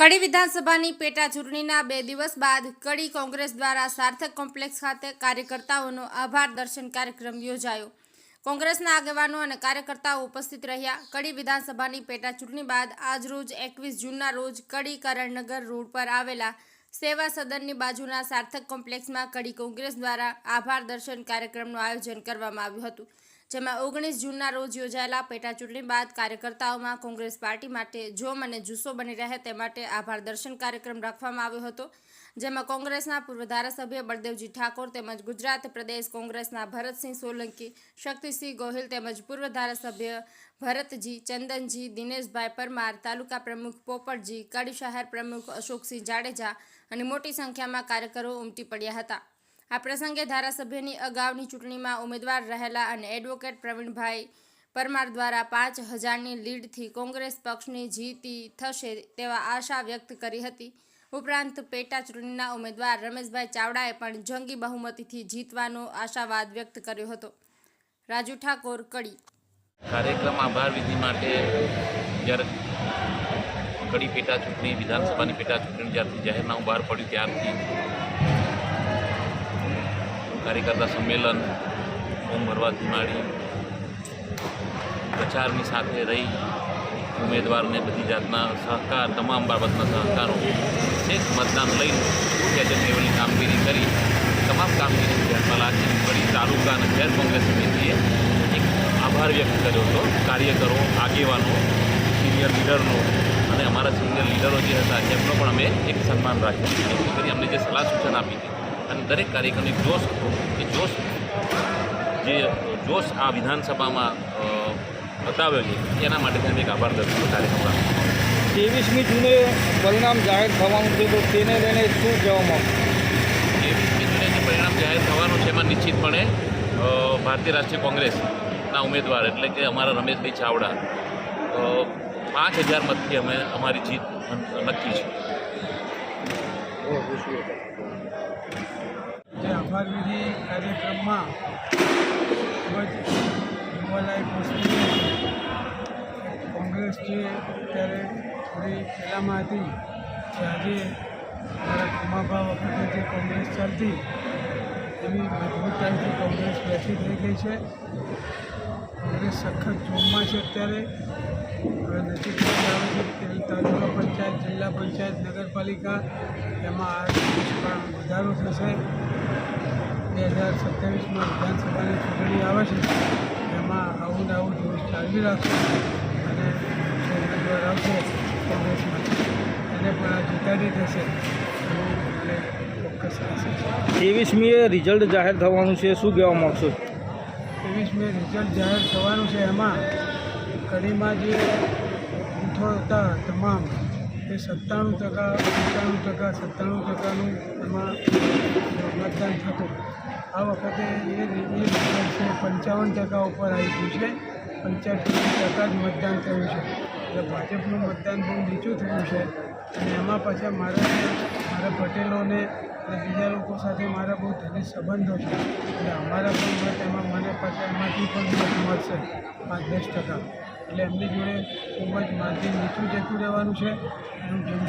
કડી વિધાનસભાની પેટા ચૂંટણીના બે દિવસ બાદ કડી કોંગ્રેસ દ્વારા સાર્થક કોમ્પ્લેક્સ ખાતે કાર્યકર્તાઓનો આભાર દર્શન કાર્યક્રમ યોજાયો. કોંગ્રેસના આગેવાનો અને કાર્યકર્તાઓ ઉપસ્થિત રહ્યા. કડી વિધાનસભાની પેટા ચૂંટણી બાદ આજરોજ એકવીસ જૂનના રોજ કડી કરણનગર રોડ પર આવેલા સેવા સદનની બાજુના સાર્થક કોમ્પ્લેક્સમાં કડી કોંગ્રેસ દ્વારા આભાર દર્શન કાર્યક્રમનું આયોજન કરવામાં આવ્યું હતું. જેમાં ઓગણીસ જૂનના રોજ યોજાયેલા પેટા ચૂંટણી બાદ કાર્યકર્તાઓમાં કોંગ્રેસ પાર્ટી માટે જોમ અને જુસ્સો બની રહે તે માટે આભાર દર્શન કાર્યક્રમ રાખવામાં આવ્યો હતો. જેમાં કોંગ્રેસના પૂર્વ ધારાસભ્ય બળદેવજી ઠાકોર તેમજ ગુજરાત પ્રદેશ કોંગ્રેસના ભરતસિંહ સોલંકી, શક્તિસિંહ ગોહિલ તેમજ પૂર્વ ધારાસભ્ય ભરતજી, ચંદનજી, દિનેશભાઈ પરમાર, તાલુકા પ્રમુખ પોપટજી, કડી શહેર પ્રમુખ અશોકસિંહ જાડેજા અને મોટી સંખ્યામાં કાર્યકરો ઉમટી પડ્યા હતા. આ પ્રસંગે ધારાસભ્યની અગાઉની ચૂંટણીમાં ઉમેદવાર રહેલા અને એડવોકેટ પ્રવીણભાઈ પરમાર દ્વારા પાંચ હજારની લીડથી કોંગ્રેસ પક્ષની જીતી થશે તેવા આશા વ્યક્ત કરી હતી. ઉપરાંત પેટા ચૂંટણીના ઉમેદવાર રમેશભાઈ ચાવડાએ પણ જંગી બહુમતીથી જીતવાનો આશાવાદ વ્યક્ત કર્યો હતો. રાજુ ઠાકોર, કડી. કાર્યક્રમ આભાર વિધિ માટે જ્યારે કડી પેટા ચૂંટણી, વિધાનસભાની પેટા ચૂંટણી જ્યારથી જાહેરનામું બહાર પડ્યું ત્યારથી કાર્યકર્તા સંમેલન ફોર્મ ભરવાથી માંડી પ્રચારની સાથે રહી ઉમેદવારને બધી જાતના સહકાર, તમામ બાબતના સહકારો છેક મતદાન લઈને બુથ લેવલની કામગીરી કરી. તમામ કામગીરી ધ્યાનમાં રાખી કડી તાલુકા અને શહેર કોંગ્રેસ સમિતિએ એક આભાર વ્યક્ત કર્યો હતો. કાર્યકરો, આગેવાનો, સિનિયર લીડરનો અને અમારા સિનિયર લીડરો જે હતા એમનો પણ અમે એક સન્માન રાખ્યું. કરી અમને જે સલાહ સૂચન આપી હતી અને દરેક કાર્યક્રમની જોશ એ જોશ જે જોશ આ વિધાનસભામાં બતાવ્યો છે એના માટે અમે એક આભાર દર્શન કાર્યક્રમ ત્રેવીસમી જૂને પરિણામ જાહેર થવાનું છે તો તેને લઈને શું કહેવા માંગો? ત્રેવીસમી જૂને જે પરિણામ જાહેર થવાનું છે એમાં નિશ્ચિતપણે ભારતીય રાષ્ટ્રીય કોંગ્રેસના ઉમેદવાર એટલે કે અમારા રમેશભાઈ ચાવડા પાંચ હજાર મતથી અમે અમારી જીત નક્કી છે. જે આભાર કાર્યક્રમમાં ખૂબ જ યુવાલાયક વસ્તુ કોંગ્રેસ જે અત્યારે થોડી પહેલાંમાં હતી આજે મારા કમાભા વખતે જે કોંગ્રેસ ચાલતી એવી મજબૂતાઈથી કોંગ્રેસ બેઠી થઈ ગઈ છે. સખત જોમમાં છે અત્યારે. હવે નજીક આવે છે તેની તાલુકા પંચાયત, જિલ્લા પંચાયત, નગરપાલિકા. એમાં આ વધારો થશે. બે હજાર સત્યાવીસમાં વિધાનસભાની ચૂંટણી આવે છે. એમાં આવું ને આવું જોશ ચાલવી રાખશે અને ઉમેદવાર આવશે, કોંગ્રેસમાં. એને પણ આ જીતાડી થશે એટલે ચોક્કસ ત્રેવીસમીએ રિઝલ્ટ જાહેર થવાનું છે. શું કહેવા માગશો? ત્રેવીસ મે રિઝલ્ટ જાહેર થવાનું છે. એમાં કડીમાં જે બૂથો હતા તમામ એ સત્તાણું ટકા, પંચાણું ટકા, સત્તાણું ટકાનું એમાં મતદાન થતું. આ વખતે એ રિઝલ્ટ છે. પંચાવન ટકા ઉપર આવી ગયું છે. પંચાસી ટકા જ મતદાન થયું છે. એટલે ભાજપનું મતદાન બહુ નીચું થયું છે. અને એમાં પાછા મારા મારા પટેલોને અને બીજા લોકો સાથે મારા બહુ ઘનિષ્ઠ સંબંધો છે. એટલે અમારા પણ મત એમાં મને પાસે એમાંથી પણ મત મળશે પાંચ દસ ટકા. એટલે એમની જોડે ખૂબ જ માર્જિન નીચું જતું રહેવાનું છે. એનું જેમ